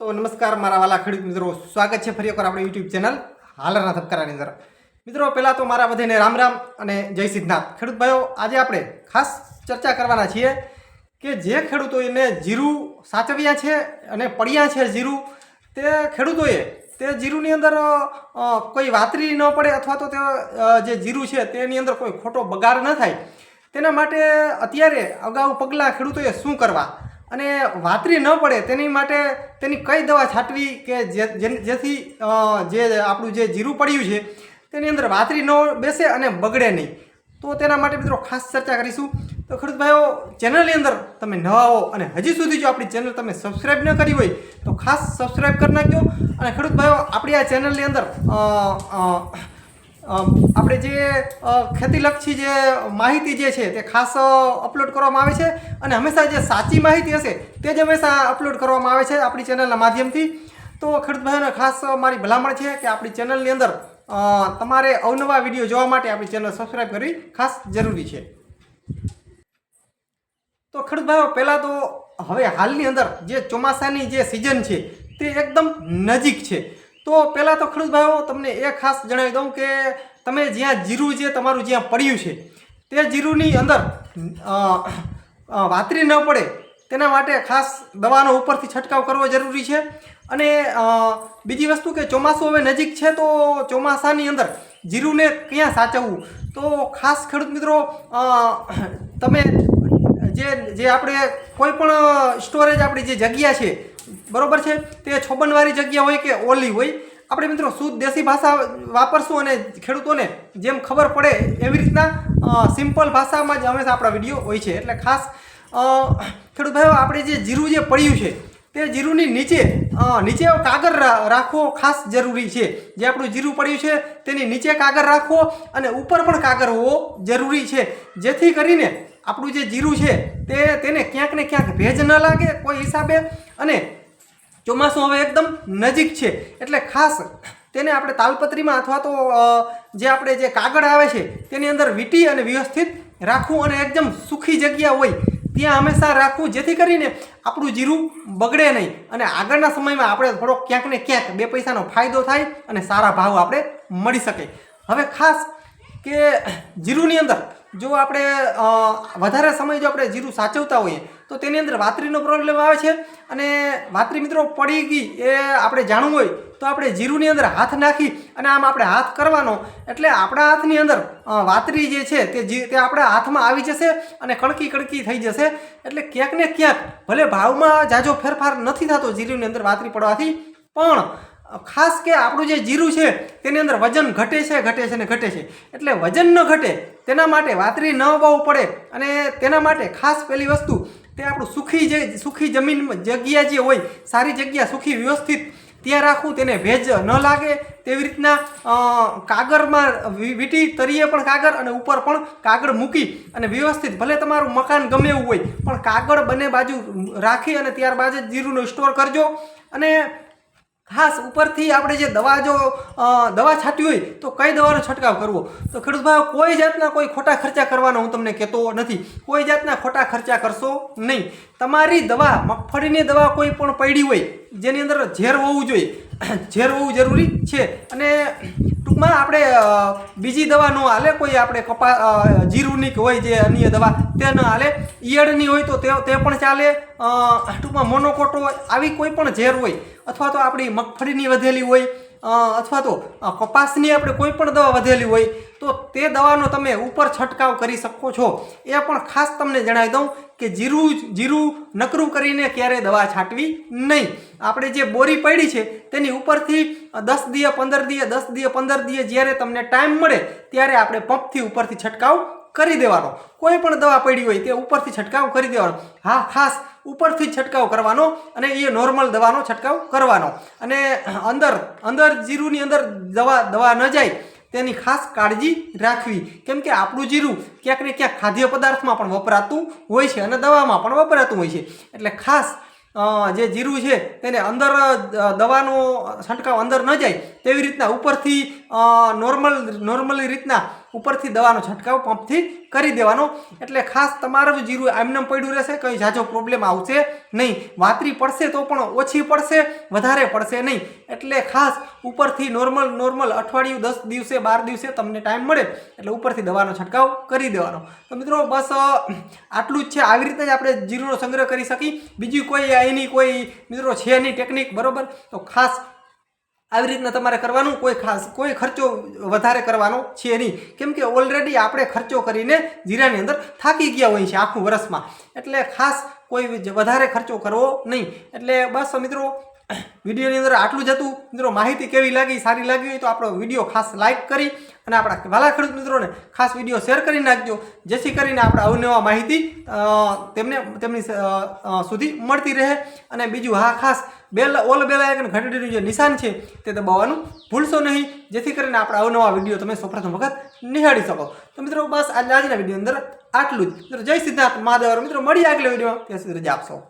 તો નમસ્કાર, મારા વાલા ખેડૂત મિત્રો. સ્વાગત છે ફરી એકવાર આપણી યુટ્યુબ ચેનલ હાલરના ધબકારાની અંદર. મિત્રો, પહેલાં તો મારા બધાને રામ રામ અને જય સિદ્ધનાથ. ખેડૂત ભાઈઓ, આજે આપણે ખાસ ચર્ચા કરવાના છીએ કે જે ખેડૂતોને જીરું સાચવ્યા છે અને પડ્યા છે જીરું, તે ખેડૂતોએ તે જીરુંની અંદર કોઈ વાતરી ન પડે અથવા તો તે જે જીરું છે તેની અંદર કોઈ ખોટો બગાડ ન થાય. તેના માટે અત્યારે અગાઉ પગલાં ખેડૂતોએ શું કરવા? અને વાતરી ન પડે તેની માટે તેની કઈ દવા છાંટવી કે જેથી જે આપણું જે જીરું પડ્યું છે, તેની અંદર વાતરી ન બેસે અને બગડે નહીં. તો તેના માટે મિત્રો ખાસ ચર્ચા કરીશું. તો ખેડૂત ભાઈઓ, ચેનલની અંદર તમે નવા હો અને હજી સુધી જો આપણી ચેનલ તમે સબસ્ક્રાઈબ ન કરી હોય, તો ખાસ સબસ્ક્રાઈબ કરી નાખજો. અને ખેડૂત ભાઈઓ, આપણી આ ચેનલની અંદર આપણે જે ખેતીલક્ષી જે માહિતી જે છે તે ખાસ અપલોડ કરવામાં આવે છે અને હંમેશા જે સાચી માહિતી હશે તે જ હંમેશા અપલોડ કરવામાં આવે છે આપણી ચેનલના માધ્યમથી. તો ખેડૂતભાઈઓને ખાસ મારી ભલામણ છે કે આપણી ચેનલની અંદર તમારે અવનવા વીડિયો જોવા માટે આપણી ચેનલ સબસ્ક્રાઈબ કરવી ખાસ જરૂરી છે. તો ખેડૂતભાઈઓ, પહેલાં તો હવે હાલની અંદર જે ચોમાસાની જે સિઝન છે તે એકદમ નજીક છે. તો પહેલાં તો ખેડૂત ભાઈઓ તમને એ ખાસ જણાવી દઉં કે તમે જ્યાં જીરું જે તમારું જ્યાં પડ્યું છે, તે જીરુંની અંદર વાતરી ન પડે. તેના માટે ખાસ દવાનો ઉપરથી છંટકાવ કરવો જરૂરી છે. અને બીજી વસ્તુ કે ચોમાસું હવે નજીક છે, તો ચોમાસાની અંદર જીરુંને ક્યાં સાચવવું? તો ખાસ ખેડૂત મિત્રો તમે જે જે આપણે કોઈ પણ સ્ટોરેજ આપણી જે જગ્યા છે બરોબર છે? તે છોબનવાળી જગ્યા હોય કે ઓલી હોય, આપણે મિત્રો શુદ્ધ દેશી ભાષા વાપરશું અને ખેડૂતોને જેમ ખબર પડે એવી રીતના સિમ્પલ ભાષામાં જ હંમેશા આપણા વીડિયો હોય છે. એટલે ખાસ ખેડૂત ભાઈઓ, આપણે જે જીરું જે પડ્યું છે, તે જીરુંની નીચે નીચે કાગળ રા- રાખવો ખાસ જરૂરી છે. જે આપણું જીરું પડ્યું છે, તેની નીચે કાગળ રાખવો અને ઉપર પણ કાગળ હોવો જરૂરી છે. જેથી કરીને આપણું જે જીરું છે, તે તેને ક્યાંક ને ક્યાંક ભેજ ન લાગે કોઈ હિસાબે અને ચોમાસું હવે એકદમ નજીક છે. એટલે ખાસ તેને આપણે તાલપત્રીમાં અથવા તો જે આપણે જે કાગળ આવે છે, તેની અંદર વીંટી અને વ્યવસ્થિત રાખવું અને એકદમ સુખી જગ્યા હોય, ત્યાં હંમેશા રાખવું, જેથી કરીને આપણું જીરું બગડે નહીં. અને આગળના સમયમાં આપણે થોડોક ક્યાંક ને ક્યાંક બે પૈસાનો ફાયદો થાય અને સારા ભાવ આપણે મળી શકે. હવે ખાસ કે જીરુંની અંદર જો આપણે વધારે સમય જો આપણે જીરું સાચવતા હોઈએ, તો તેની અંદર વાતરીનો પ્રોબ્લેમ આવે છે અને વાતરી મિત્રો પડી ગઈ એ આપણે જાણવું હોય, તો આપણે જીરુંની અંદર હાથ નાખી અને આમ આપણે હાથ કરવાનો. એટલે આપણા હાથની અંદર વાતરી જે છે તે જી, તે આપણા હાથમાં આવી જશે અને કણકી કણકી થઈ જશે. એટલે ક્યાંક ને ક્યાંક ભલે ભાવમાં જાજો ફેરફાર નથી થતો જીરુંની અંદર વાતરી પડવાથી, પણ ખાસ કે આપણું જે જીરું છે, તેની અંદર વજન ઘટે છે ઘટે છે ને ઘટે છે. એટલે વજન ન ઘટે, તેના માટે વાતરી ન બહુ પડે અને તેના માટે ખાસ પેલી વસ્તુ, તે આપણું સુખી જે, સુખી જમીન જગ્યા જે હોય, સારી જગ્યા, સુખી વ્યવસ્થિત, ત્યાં રાખવું, તેને ભેજ ન લાગે. તેવી રીતના કાગળમાં વીંટી તરીએ પણ કાગળ અને ઉપર પણ કાગળ મૂકી અને વ્યવસ્થિત, ભલે તમારું મકાન ગમે એવું હોય, પણ કાગળ બંને બાજુ રાખી અને ત્યારબાદ જ જીરુંનો સ્ટોર કરજો. અને ખાસ ઉપરથી આપણે જે દવા જો દવા છાંટી હોય તો કઈ દવાનો છંટકાવ કરવો? તો ખેડૂતભાઈ કોઈ જાતના કોઈ ખોટા ખર્ચા કરવાનો હું તમને કહેતો નથી. કોઈ જાતના ખોટા ખર્ચા કરશો નહીં. તમારી દવા, મગફળીની દવા કોઈ પણ પડી હોય, જેની અંદર ઝેર હોવું જોઈએ. ઝેર હોવું જરૂરી છે. અને ટૂંકમાં આપણે બીજી દવા ન હાલે, કોઈ આપણે કપા જીરુની કે હોય જે અન્ય દવા તે ન હાલે. ઈયળની હોય તો તે તે પણ ચાલે. ટૂંકમાં મોનોકોટો આવી કોઈ પણ ઝેર હોય અથવા તો આપણી મગફળીની વધેલી હોય અથવા તો કપાસની આપણે કોઈ પણ દવા વધેલી હોય, તો તે દવાનો તમે ઉપર છંટકાવ કરી શકો છો. એ પણ ખાસ તમને જણાવી દઉં કે જીરું જીરું નકરું કરીને ક્યારેય દવા છાંટવી નહીં. આપણે જે બોરી પડી છે, તેની ઉપરથી દસ દીએ પંદર દિયે, દસ દીએ પંદર દિયે જ્યારે તમને ટાઈમ મળે, ત્યારે આપણે પંપથી ઉપરથી છંટકાવ કરી દેવાનો. કોઈ પણ દવા પડી હોય તે ઉપરથી છંટકાવ કરી દેવાનો. હા, ખાસ ઉપરથી છંટકાવ કરવાનો અને એ નોર્મલ દવાનો છંટકાવ કરવાનો. અને અંદર અંદર જીરુંની અંદર દવા દવા ન જાય તેની ખાસ કાળજી રાખવી. કેમ કે આપણું જીરું ક્યાંક ને ક્યાંક ખાદ્ય પદાર્થમાં પણ વપરાતું હોય છે અને દવામાં પણ વપરાતું હોય છે. એટલે ખાસ જે જીરું છે તેને અંદર દવાનો છંટકાવ અંદર ન જાય તેવી રીતના ઉપરથી નોર્મલ નોર્મલી રીતના ઉપરથી દવાનો છંટકાવ પંપથી કરી દેવાનો. એટલે ખાસ તમારું જીરું આમનામ પડ્યું રહેશે, કંઈ ઝાઝો પ્રોબ્લેમ આવશે નહીં. વાતરી પડશે તો પણ ઓછી પડશે, વધારે પડશે નહીં. એટલે ખાસ ઉપરથી નોર્મલ નોર્મલ અઠવાડિયું, દસ દિવસે, બાર દિવસે તમને ટાઈમ મળે, એટલે ઉપરથી દવાનો છંટકાવ કરી દેવાનો. તો મિત્રો, બસ આટલું જ છે. આવી રીતે જ આપણે જીરુંનો સંગ્રહ કરી શકી. બીજી કોઈ એની કોઈ, મિત્રો, છે નહીં ટેકનિક બરોબર? તો ખાસ આવી રીતના તમારે કરવાનું, કોઈ ખાસ, કોઈ ખર્ચો વધારે કરવાનો છે નહીં. કેમ કે ઓલરેડી આપણે ખર્ચો કરીને જીરાની અંદર થાકી ગયા હોય છે આખું વર્ષમાં એટલે ખાસ કોઈ વધારે ખર્ચો કરવો નહીં. એટલે બસ મિત્રો, વિડીયોની અંદર આટલું જ હતું. મિત્રો, માહિતી કેવી લાગી, સારી લાગી હોય તો આપણો વીડિયો ખાસ લાઇક કરી અને આપણા વાલા ખેડૂત મિત્રોને ખાસ વીડિયો શેર કરી નાખજો. જેથી કરીને આપણે અવનવા માહિતી તેમને, તેમની સુધી મળતી રહે. અને બીજું હા, ખાસ બેલ, ઓલ બેલ આઇકન ઘંટડીનું જે નિશાન છે તે દબાવવાનું ભૂલશો નહીં. જેથી કરીને આપણે અવનવા વીડિયો તમે સૌપ્રથમ વખત નિહાળી શકો. તો મિત્રો, બસ આજે આજના વીડિયો અંદર આટલું જ. મિત્રો, જય સિદ્ધાર્થ મહાદેવ. મિત્રો મળી આગલા વિડીયોમાં. ત્યાં સુધી રજા આપશો.